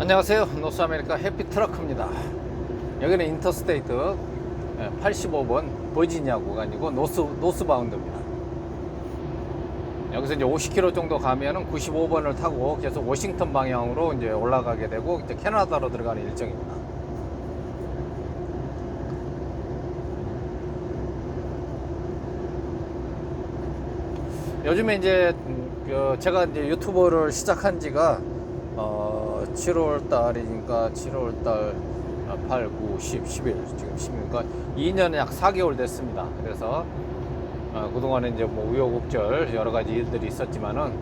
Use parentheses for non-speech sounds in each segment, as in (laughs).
안녕하세요. 노스아메리카 해피트럭입니다. 여기는 인터스테이트 85번 버지니아 구간이고 노스, 노스바운드입니다. 여기서 이제 50km 정도 가면은 95번을 타고 계속 워싱턴 방향으로 이제 올라가게 되고 이제 캐나다로 들어가는 일정입니다. 요즘에 이제 음, 그 제가 이제 유튜버를 시작한 지가 어 7월 달이니까 7월 달 8, 9, 10, 11 지금 10이니까 2년 약 4개월 됐습니다. 그래서 어, 그동안에 이제 뭐 우여곡절 여러 가지 일들이 있었지만은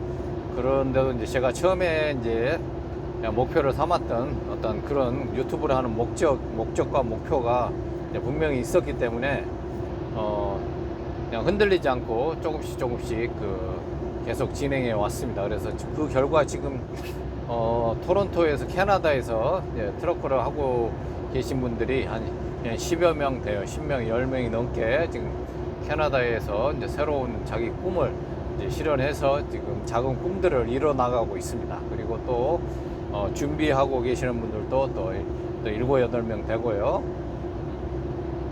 그런데도 이제 제가 처음에 이제 목표를 삼았던 어떤 그런 유튜브를 하는 목적 목적과 목표가 분명히 있었기 때문에 어 그냥 흔들리지 않고 조금씩 조금씩 그 계속 진행해 왔습니다. 그래서 그 결과 지금 어, 토론토에서 캐나다에서 이제 트럭커를 하고 계신 분들이 한 10여 명 돼요. 10명, 10명이 넘게 지금 캐나다에서 이제 새로운 자기 꿈을 이제 실현해서 지금 작은 꿈들을 이뤄 나가고 있습니다. 그리고 또 어, 준비하고 계시는 분들도 또, 또 7, 8명 되고요.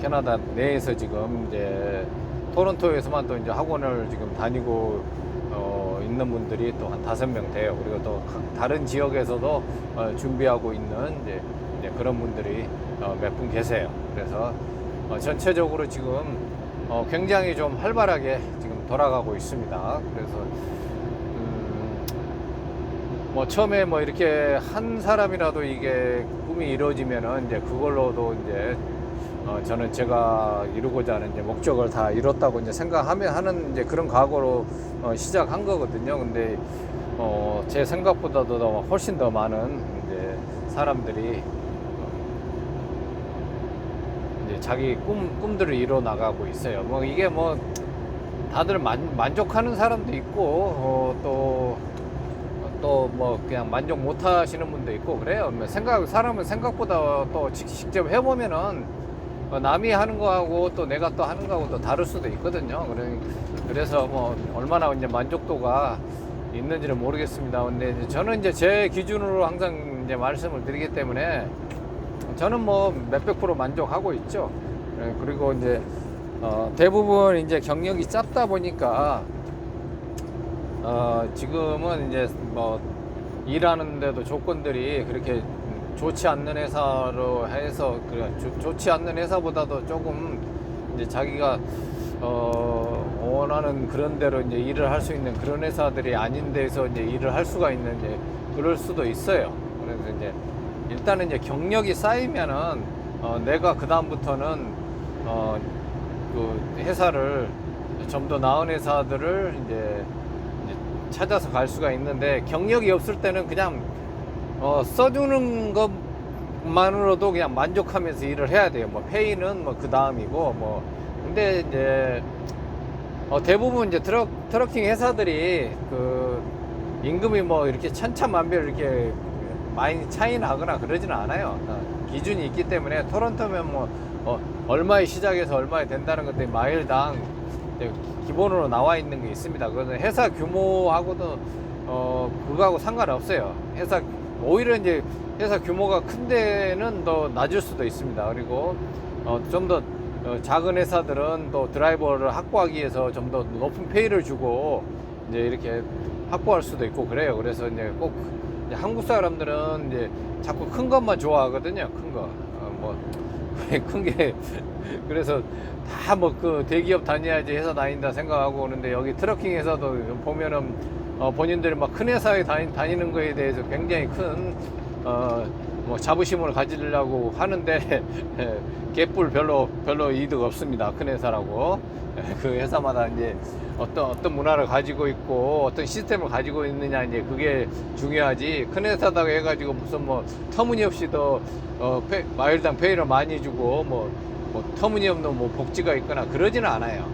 캐나다 내에서 지금 이제 토론토에서만 또 이제 학원을 지금 다니고 어, 있는 분들이 또 한 다섯 명 돼요. 그리고 또각 다른 지역에서도 어, 준비하고 있는 이제, 이제 그런 분들이 어, 몇 분 계세요. 그래서 어, 전체적으로 지금 어, 굉장히 좀 활발하게 지금 돌아가고 있습니다. 그래서 음, 뭐 처음에 뭐 이렇게 한 사람이라도 이게 꿈이 이루어지면은 이제 그걸로도 이제 어, 저는 제가 이루고자 하는 이제 목적을 다 이뤘다고 이제 생각하면 하는 이제 그런 각오로 어, 시작한 거거든요. 근데 어, 제 생각보다도 더 훨씬 더 많은 이제 사람들이 어, 이제 자기 꿈 꿈들을 이뤄 나가고 있어요. 뭐 이게 뭐 다들 만, 만족하는 사람도 있고 어, 또 또뭐 그냥 만족 못 하시는 분도 있고 그래요. 뭐 생각 사람은 생각보다 또 직- 직접 해보면은 어, 남이 하는 거하고 또 내가 또 하는 거하고 또 다를 수도 있거든요. 그래- 그래서 뭐 얼마나 이제 만족도가 있는지는 모르겠습니다. 근데 저는 이제 제 기준으로 항상 이제 말씀을 드리기 때문에 저는 뭐 몇백 프로 만족하고 있죠. 예, 그리고 이제 어, 대부분 이제 경력이 짧다 보니까 어, 지금은 이제 뭐 일하는데도 조건들이 그렇게 좋지 않는 회사로 해서 좋- 좋지 않는 회사보다도 조금 이제 자기가 어, 원하는 그런 대로 이제 일을 할 수 있는 그런 회사들이 아닌 데서 이제 일을 할 수가 있는 이제 그럴 수도 있어요. 그래서 이제 일단은 이제 경력이 쌓이면은 어, 내가 그 다음부터는 어, 그 회사를 좀 더 나은 회사들을 이제 이제 찾아서 갈 수가 있는데 경력이 없을 때는 그냥 어, 써주는 것만으로도 그냥 만족하면서 일을 해야 돼요. 뭐 페이는 뭐 그 다음이고 뭐 근데 이제 어, 대부분 이제 트럭 트러킹 회사들이 그 임금이 뭐 이렇게 천차만별 이렇게 많이 차이 나거나 그러지는 않아요. 어, 기준이 있기 때문에 토론토면 뭐 어, 얼마에 시작해서 얼마에 된다는 것들이 마일당 기본으로 나와 있는 게 있습니다. 그거는 회사 규모하고도 어 그거하고 상관없어요. 회사 오히려 이제 회사 규모가 큰 데는 더 낮을 수도 있습니다. 그리고 어, 좀더 어, 작은 회사들은 또 드라이버를 확보하기 위해서 좀 더 높은 페이를 주고 이제 이렇게 확보할 수도 있고 그래요. 그래서 이제 꼭 이제 한국 사람들은 이제 자꾸 큰 것만 좋아하거든요. 큰 거. 어, 뭐, (laughs) 큰 게. 그래서 다 뭐 그 대기업 다녀야지 회사 다닌다 생각하고 오는데 여기 트러킹 회사도 보면은 어, 본인들이 막 큰 회사에 다니, 다니는 거에 대해서 굉장히 큰 어, 뭐 자부심을 가지려고 하는데 예, (laughs) 개뿔 별로 별로 이득 없습니다. 큰 회사라고 예, (laughs) 그 회사마다 이제 어떤 어떤 문화를 가지고 있고 어떤 시스템을 가지고 있느냐 이제 그게 중요하지 큰 회사다고 해가지고 무슨 뭐 터무니없이 더 어, 페, 마일당 페이를 많이 주고 뭐, 뭐 터무니없는 뭐 복지가 있거나 그러지는 않아요.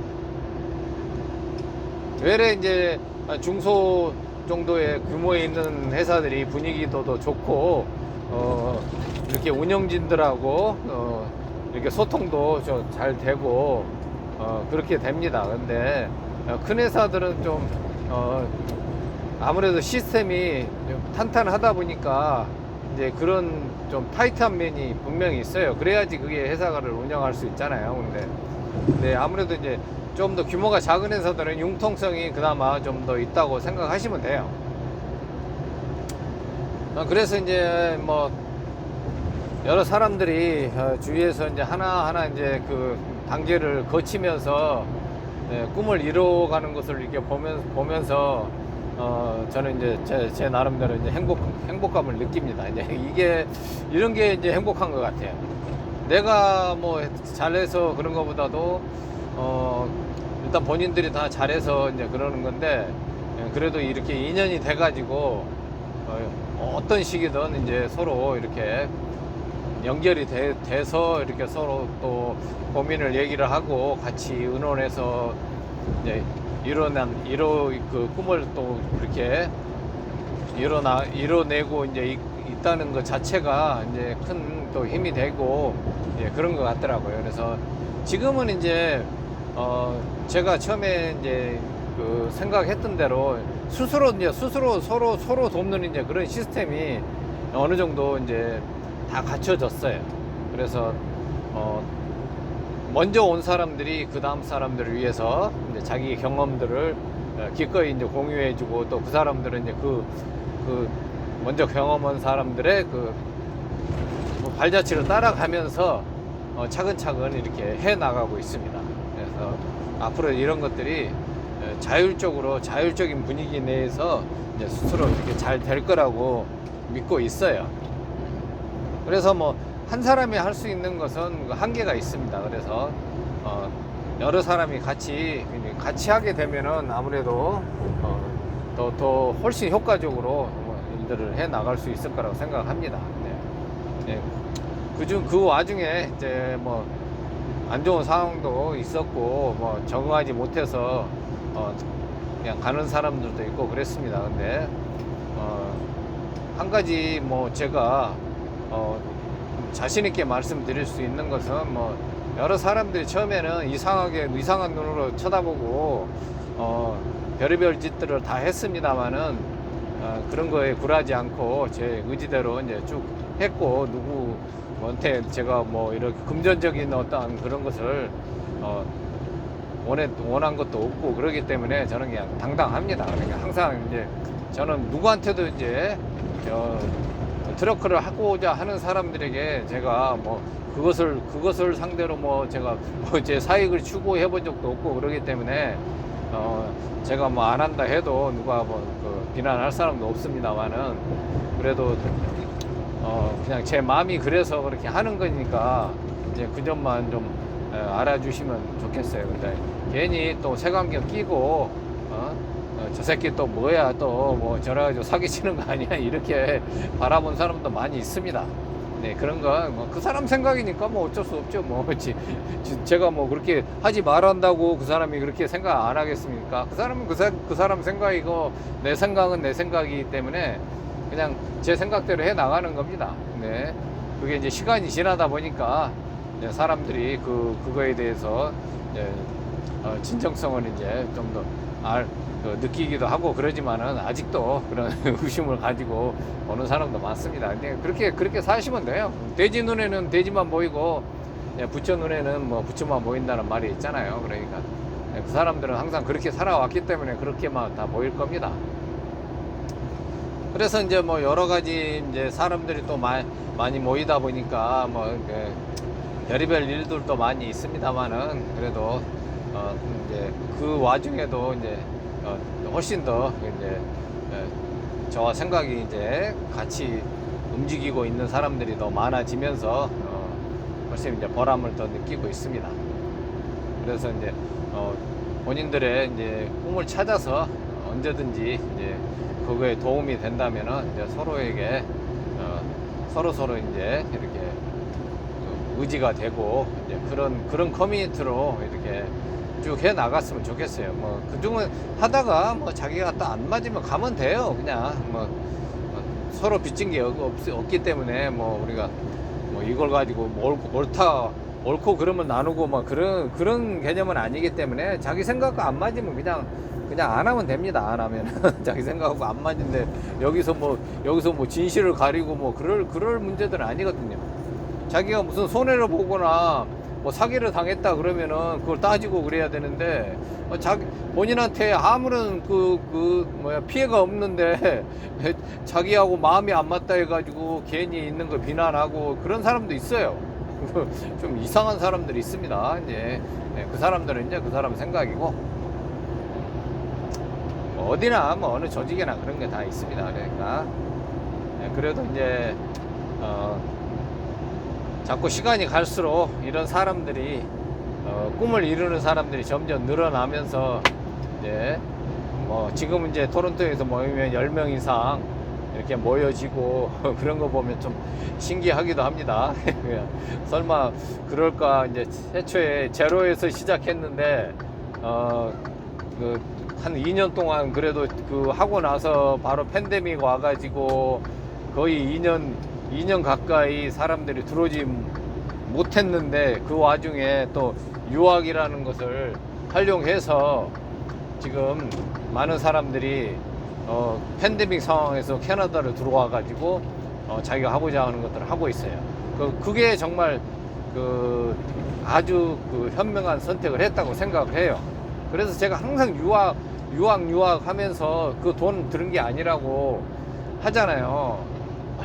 외래 이제 중소 정도의 규모에 있는 회사들이 분위기도 더 좋고 어, 이렇게 운영진들하고 어, 이렇게 소통도 좀 잘 되고 어, 그렇게 됩니다. 근데 어, 큰 회사들은 좀 어, 아무래도 시스템이 좀 탄탄하다 보니까 이제 그런 좀 타이트한 면이 분명히 있어요. 그래야지 그게 회사를 운영할 수 있잖아요. 근데, 근데 아무래도 이제 좀 더 규모가 작은 회사들은 융통성이 그나마 좀 더 있다고 생각하시면 돼요. 어, 그래서 이제 뭐 여러 사람들이 어, 주위에서 이제 하나하나 이제 그 단계를 거치면서 네, 꿈을 이루어가는 것을 이렇게 보면서, 보면서 어, 저는 이제 제, 제 나름대로 이제 행복, 행복감을 느낍니다. 이제 이게, 이런 게 이제 행복한 것 같아요. 내가 뭐 잘해서 그런 것보다도, 어, 일단 본인들이 다 잘해서 이제 그러는 건데, 예, 그래도 이렇게 인연이 돼가지고, 어, 어떤 식이든 이제 서로 이렇게 연결이 돼, 돼서 이렇게 서로 또 고민을 얘기를 하고 같이 의논해서 이제 이뤄낸 이뤄 그 꿈을 또 그렇게 이뤄나 이뤄내고 이제 이- 있다는 것 자체가 이제 큰 또 힘이 되고 예, 그런 것 같더라고요. 그래서 지금은 이제 어 제가 처음에 이제 그 생각했던 대로 스스로 이제 스스로 서로 서로 돕는 이제 그런 시스템이 어느 정도 이제 다 갖춰졌어요. 그래서 어 먼저 온 사람들이 그 다음 사람들을 위해서 자기 경험들을 어, 기꺼이 이제 공유해주고 또 그 사람들은 이제 그, 그 먼저 경험한 사람들의 그 발자취를 따라가면서 어, 차근차근 이렇게 해 나가고 있습니다. 그래서 앞으로 이런 것들이 어, 자율적으로 자율적인 분위기 내에서 이제 스스로 이렇게 잘 될 거라고 믿고 있어요. 그래서 뭐 한 사람이 할 수 있는 것은 그 한계가 있습니다. 그래서 어, 여러 사람이 같이 같이 하게 되면은 아무래도 어, 더, 더 훨씬 효과적으로 뭐 일들을 해 나갈 수 있을 거라고 생각합니다. 네. 네. 그중 그 와중에 이제 뭐 안 좋은 상황도 있었고 뭐 적응하지 못해서 어, 그냥 가는 사람들도 있고 그랬습니다. 근데 어, 한 가지 뭐 제가 어, 자신 있게 말씀드릴 수 있는 것은 뭐 여러 사람들이 처음에는 이상하게 이상한 눈으로 쳐다보고 어, 별의별 짓들을 다 했습니다만은 어, 그런 거에 굴하지 않고 제 의지대로 이제 쭉 했고 누구한테 제가 뭐 이렇게 금전적인 어떤 그런 것을 어, 원해 원한 것도 없고 그러기 때문에 저는 그냥 당당합니다. 그러니까 항상 이제 저는 누구한테도 이제 어, 트러크를 하고자 하는 사람들에게 제가 뭐 그것을 그것을 상대로 뭐 제가 뭐 제 사익을 추구해 본 적도 없고 그러기 때문에 어 제가 뭐 안 한다 해도 누가 뭐 그 비난할 사람도 없습니다만은 그래도 어 그냥 제 마음이 그래서 그렇게 하는 거니까 이제 그 점만 좀 에, 알아주시면 좋겠어요. 근데 괜히 또 색안경 끼고 어? 어, 저 새끼 또 뭐야 또 뭐 저래가지고 사기치는 거 아니야 이렇게 바라본 사람도 많이 있습니다. 네 그런 건 뭐 그 사람 생각이니까 뭐 어쩔 수 없죠. 뭐 지, (laughs) 지- 제가 뭐 그렇게 하지 말한다고 그 사람이 그렇게 생각 안 하겠습니까? 그 사람은 그, 사, 그 사람 생각이고 내 생각은 내 생각이기 때문에 그냥 제 생각대로 해 나가는 겁니다. 네 그게 이제 시간이 지나다 보니까 이제 사람들이 그 그거에 대해서 이제 어, 진정성을 이제 좀 더 알, 그 느끼기도 하고 그러지만은 아직도 그런 (laughs) 의심을 가지고 보는 사람도 많습니다. 근데 그렇게 그렇게 사시면 돼요. 돼지 눈에는 돼지만 보이고 예, 부처 눈에는 뭐 부처만 보인다는 말이 있잖아요. 그러니까 예, 그 사람들은 항상 그렇게 살아왔기 때문에 그렇게만 다 보일 겁니다. 그래서 이제 뭐 여러 가지 이제 사람들이 또 마, 많이 모이다 보니까 뭐 별의별 일들도 많이 있습니다만은 그래도 어 이제 그 와중에도 이제 어 훨씬 더 이제 예, 저와 생각이 이제 같이 움직이고 있는 사람들이 더 많아지면서 어 훨씬 이제 보람을 더 느끼고 있습니다. 그래서 이제 어 본인들의 이제 꿈을 찾아서 언제든지 이제 그거에 도움이 된다면은 이제 서로에게 어 서로 서로 이제 이렇게 그 의지가 되고 이제 그런 그런 커뮤니티로 이렇게 쭉 해 나갔으면 좋겠어요. 뭐 그중은 하다가 뭐 자기가 또 안 맞으면 가면 돼요. 그냥 뭐 어, 서로 빚진 게 없, 없- 없기 때문에 뭐 우리가 뭐 이걸 가지고 뭐 옳, 옳다 옳고 그러면 나누고 뭐 그런 그런 개념은 아니기 때문에 자기 생각과 안 맞으면 그냥 그냥 안 하면 됩니다. 안 하면 (laughs) 자기 생각하고 안 맞는데 여기서 뭐 여기서 뭐 진실을 가리고 뭐 그럴 그럴 문제들은 아니거든요. 자기가 무슨 손해를 보거나 뭐 사기를 당했다 그러면은 그걸 따지고 그래야 되는데 어, 자기 본인한테 아무런 그, 그 뭐야 피해가 없는데 (laughs) 자기하고 마음이 안 맞다 해가지고 괜히 있는 거 비난하고 그런 사람도 있어요. (laughs) 좀 이상한 사람들이 있습니다. 이제 네, 그 사람들은 이제 그 사람 생각이고 뭐 어디나 뭐 어느 조직이나 그런 게 다 있습니다. 그러니까 네, 그래도 이제 어, 자꾸 시간이 갈수록 이런 사람들이 어, 꿈을 이루는 사람들이 점점 늘어나면서 이제 뭐 지금 이제 토론토에서 모이면 10명 이상 이렇게 모여지고 (laughs) 그런 거 보면 좀 신기하기도 합니다. (laughs) 설마 그럴까 이제 최초에 제로에서 시작했는데 어그 한 2년 동안 그래도 그 하고 나서 바로 팬데믹 와가지고 거의 2년 2년 가까이 사람들이 들어오지 못했는데 그 와중에 또 유학이라는 것을 활용해서 지금 많은 사람들이 어, 팬데믹 상황에서 캐나다를 들어와 가지고 어, 자기가 하고자 하는 것들을 하고 있어요. 그, 그게 정말 그 아주 그 현명한 선택을 했다고 생각을 해요. 그래서 제가 항상 유학, 유학, 유학 하면서 그 돈 들은 게 아니라고 하잖아요.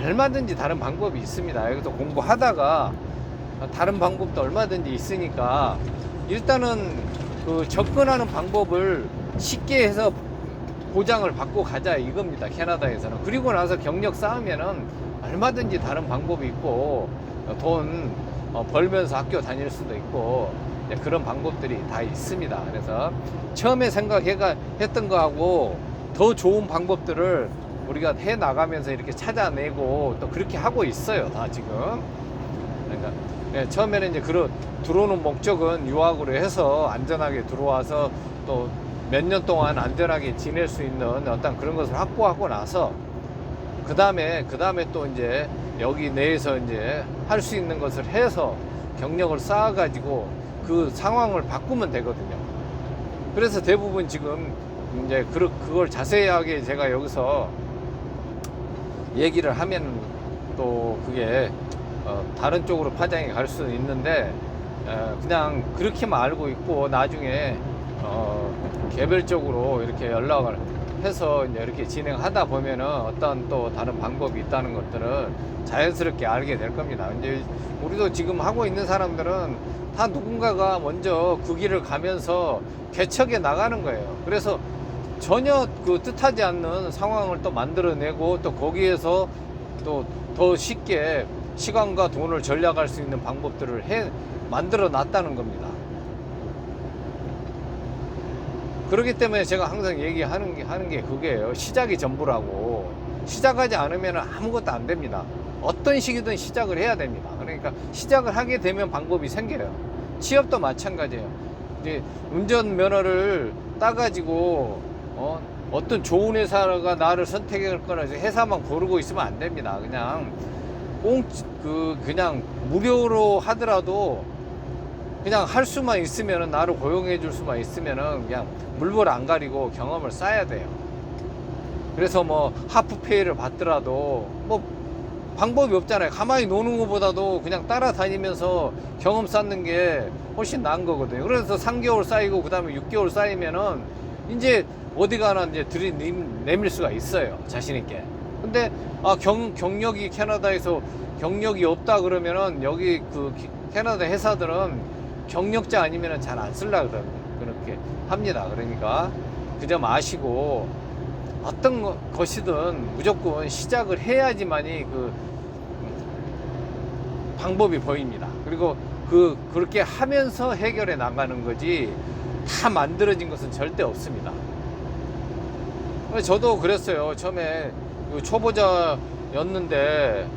얼마든지 다른 방법이 있습니다. 여기서 공부하다가 다른 방법도 얼마든지 있으니까 일단은 그 접근하는 방법을 쉽게 해서 보장을 받고 가자 이겁니다. 캐나다에서는. 그리고 나서 경력 쌓으면은 얼마든지 다른 방법이 있고 돈 어, 벌면서 학교 다닐 수도 있고 네, 그런 방법들이 다 있습니다. 그래서 처음에 생각해가 했던 거하고 더 좋은 방법들을 우리가 해 나가면서 이렇게 찾아내고 또 그렇게 하고 있어요. 다 지금. 그러니까 네, 처음에는 이제 그런 들어오는 목적은 유학으로 해서 안전하게 들어와서 또 몇 년 동안 안전하게 지낼 수 있는 어떤 그런 것을 확보하고 나서 그 다음에 그 다음에 또 이제 여기 내에서 이제 할 수 있는 것을 해서 경력을 쌓아가지고 그 상황을 바꾸면 되거든요. 그래서 대부분 지금 이제 그, 그걸 자세하게 제가 여기서 얘기를 하면 또 그게 어, 다른 쪽으로 파장이 갈 수는 있는데 어, 그냥 그렇게만 알고 있고 나중에 어, 개별적으로 이렇게 연락을 해서 이제 이렇게 진행하다 보면은 어떤 또 다른 방법이 있다는 것들을 자연스럽게 알게 될 겁니다. 이제 우리도 지금 하고 있는 사람들은 다 누군가가 먼저 그 길을 가면서 개척해 나가는 거예요. 그래서 전혀 그 뜻하지 않는 상황을 또 만들어내고 또 거기에서 또 더 쉽게 시간과 돈을 절약할 수 있는 방법들을 해 만들어 놨다는 겁니다. 그렇기 때문에 제가 항상 얘기하는 게 하는 게 그게요. 시작이 전부라고. 시작하지 않으면 아무것도 안 됩니다. 어떤 식이든 시작을 해야 됩니다. 그러니까 시작을 하게 되면 방법이 생겨요. 취업도 마찬가지예요. 이제 운전 면허를 따가지고 어, 어떤 좋은 회사가 나를 선택할 거나 회사만 고르고 있으면 안 됩니다. 그냥 꽁그 그냥 무료로 하더라도 그냥 할 수만 있으면은 나를 고용해 줄 수만 있으면은 그냥 물불 안 가리고 경험을 쌓아야 돼요. 그래서 뭐 하프페이를 받더라도 뭐 방법이 없잖아요. 가만히 노는 것보다도 그냥 따라다니면서 경험 쌓는 게 훨씬 나은 거거든요. 그래서 3개월 쌓이고 그 다음에 6개월 쌓이면은 이제 어디 가나 이제 들이내밀 수가 있어요. 자신있게. 근데 아, 경, 경력이 캐나다에서 경력이 없다 그러면은 여기 그 기- 캐나다 회사들은 경력자 아니면은 잘 안 쓸라 그러 그렇게 합니다. 그러니까 그 점 아시고 어떤 거- 것이든 무조건 시작을 해야지만이 그 방법이 보입니다. 그리고 그 그렇게 하면서 해결해 나가는 거지 다 만들어진 것은 절대 없습니다. 저도 그랬어요. 처음에 그 초보자였는데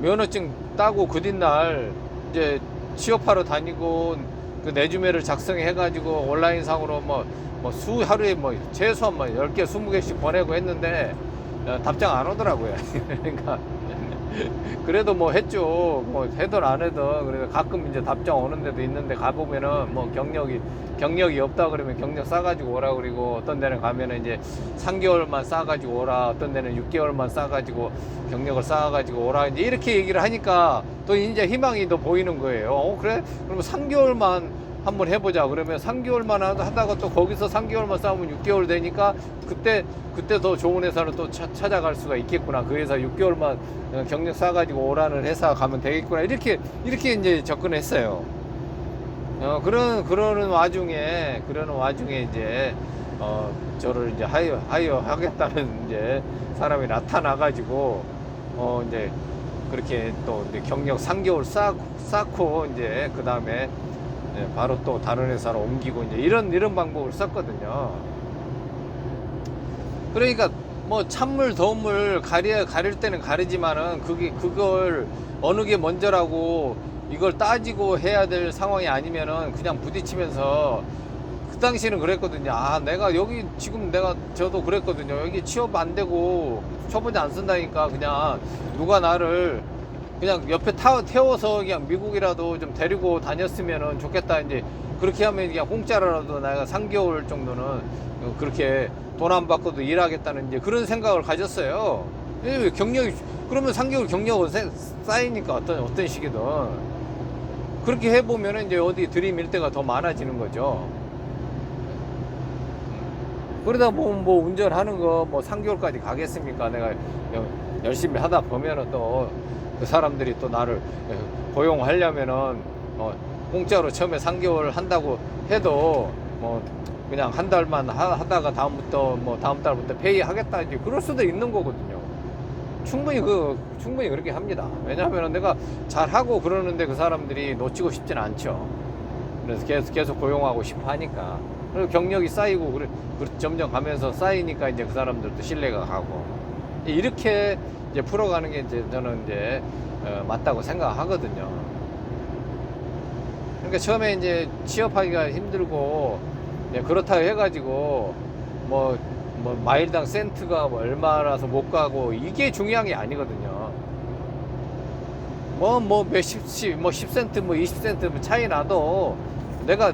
면허증 따고 그 뒷날 이제 취업하러 다니고 그 내주매를 작성해 해가지고 온라인 상으로 뭐, 뭐 수 하루에 뭐 최소한 뭐 10개, 20개씩 보내고 했는데 어, 답장 안 오더라고요. (laughs) 그러니까 (laughs) 그래도 뭐 했죠. 뭐 해도 안 해도 그래도 가끔 이제 답장 오는 데도 있는데 가보면은 뭐 경력이 경력이 없다 그러면 경력 싸가지고 오라 그리고 어떤 데는 가면은 이제 3개월만 싸가지고 오라 어떤 데는 6개월만 싸가지고 경력을 쌓아가지고 오라 이제 이렇게 얘기를 하니까 또 이제 희망이 더 보이는 거예요. 어 그래? 그러면 3개월만 한번 해보자. 그러면 3개월만 하다가 또 거기서 3개월만 싸우면 6개월 되니까 그때 그때 더 좋은 회사를 또 차- 찾아갈 수가 있겠구나. 그 회사 6개월만 어, 경력 쌓아가지고 오라는 회사 가면 되겠구나. 이렇게 이렇게 이제 접근했어요. 어, 그런 그러는 와중에 그러는 와중에 이제 어, 저를 이제 하이어 하이어 하겠다는 이제 사람이 나타나가지고 어 이제 그렇게 또 이제 경력 3개월 쌓, 쌓고 이제 그 다음에 바로 또 다른 회사로 옮기고 이제 이런 이런 방법을 썼거든요. 그러니까 뭐 찬물 더운물 가려 가릴 때는 가리지만은 그게 그걸 어느 게 먼저라고 이걸 따지고 해야 될 상황이 아니면은 그냥 부딪히면서 그 당시에는 그랬거든요. 아, 내가 여기 지금 내가 저도 그랬거든요. 여기 취업 안 되고 초보지 안 쓴다니까 그냥 누가 나를 그냥 옆에 타, 태워서 그냥 미국이라도 좀 데리고 다녔으면은 좋겠다. 이제 그렇게 하면 그냥 공짜라도 내가 3개월 정도는 어, 그렇게 돈 안 받고도 일하겠다는 이제 그런 생각을 가졌어요. 예, 경력이, 그러면 3개월 경력은 세- 쌓이니까 어떤, 어떤 식이든. 그렇게 해보면 이제 어디 들이밀 때가 더 많아지는 거죠. 그러다 보면 뭐 운전하는 거 뭐 3개월까지 가겠습니까? 내가 여- 열심히 하다 보면은 또 그 사람들이 또 나를 에, 고용하려면은 뭐 공짜로 처음에 3개월 한다고 해도 뭐 그냥 한 달만 하, 하다가 다음부터 뭐 다음 달부터 페이 하겠다 이제 그럴 수도 있는 거거든요. 충분히 그 충분히 그렇게 합니다. 왜냐하면 내가 잘 하고 그러는데 그 사람들이 놓치고 싶진 않죠. 그래서 계속 계속 고용하고 싶어 하니까 그리고 경력이 쌓이고 그래, 그 점점 가면서 쌓이니까 이제 그 사람들도 신뢰가 가고 이렇게 이제 풀어가는 게 이제 저는 이제 어, 맞다고 생각하거든요. 그러니까 처음에 이제 취업하기가 힘들고 그렇다고 해가지고 뭐, 뭐 마일당 센트가 뭐 얼마라서 못 가고 이게 중요한 게 아니거든요. 뭐뭐 몇십 뭐 10센트 뭐 20센트 뭐 차이 나도 내가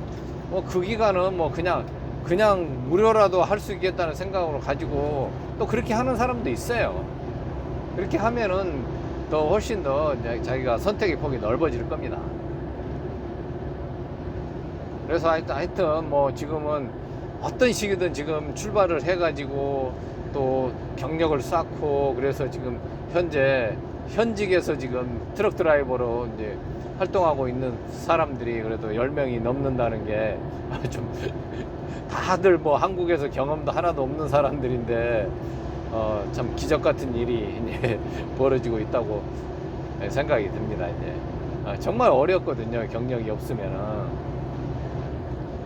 뭐 그 기간은 뭐 그냥 그냥 무료라도 할 수 있겠다는 생각으로 가지고 또 그렇게 하는 사람도 있어요. 그렇게 하면은 더 훨씬 더 자기가 선택의 폭이 넓어질 겁니다. 그래서 하여튼, 하여튼 뭐 지금은 어떤 식이든 지금 출발을 해가지고 또 경력을 쌓고 그래서 지금 현재 현직에서 지금 트럭 드라이버로 이제 활동하고 있는 사람들이 그래도 10명이 넘는다는 게 (laughs) 좀 다들 뭐 한국에서 경험도 하나도 없는 사람들인데 어, 참 기적 같은 일이 (laughs) 이제 벌어지고 있다고 생각이 듭니다. 이제 아, 정말 어렵거든요. 경력이 없으면은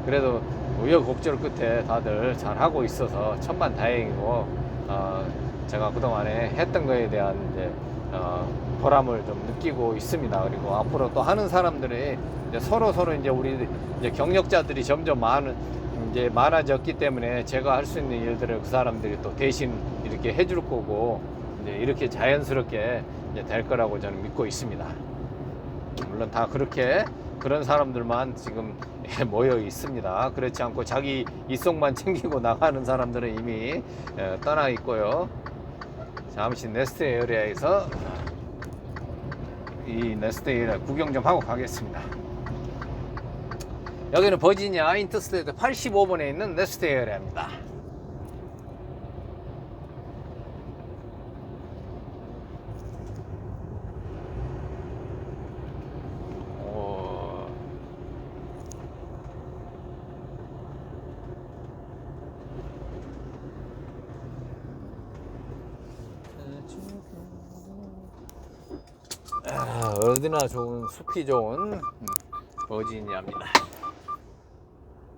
그래도 우여곡절 끝에 다들 잘 하고 있어서 천만 다행이고 어, 제가 그동안에 했던 거에 대한 이제 어, 보람을 좀 느끼고 있습니다. 그리고 앞으로 또 하는 사람들이 이제 서로 서로 이제 우리 이제 경력자들이 점점 많은 이제 많아졌기 때문에 제가 할 수 있는 일들을 그 사람들이 또 대신 이렇게 해줄 거고 이제 이렇게 자연스럽게 이제 될 거라고 저는 믿고 있습니다. 물론 다 그렇게 그런 사람들만 지금 (laughs) 모여 있습니다. 그렇지 않고 자기 이속만 챙기고 나가는 사람들은 이미 에, 떠나 있고요. 잠시 네스트 에어리아에서 이 네스트 에어리아 구경 좀 하고 가겠습니다. 여기는 버지니아 인터스테이트 85번에 있는 네스트 에어리아입니다. 오. 아, 어디나 좋은 숲이 좋은 음, 버지니아입니다.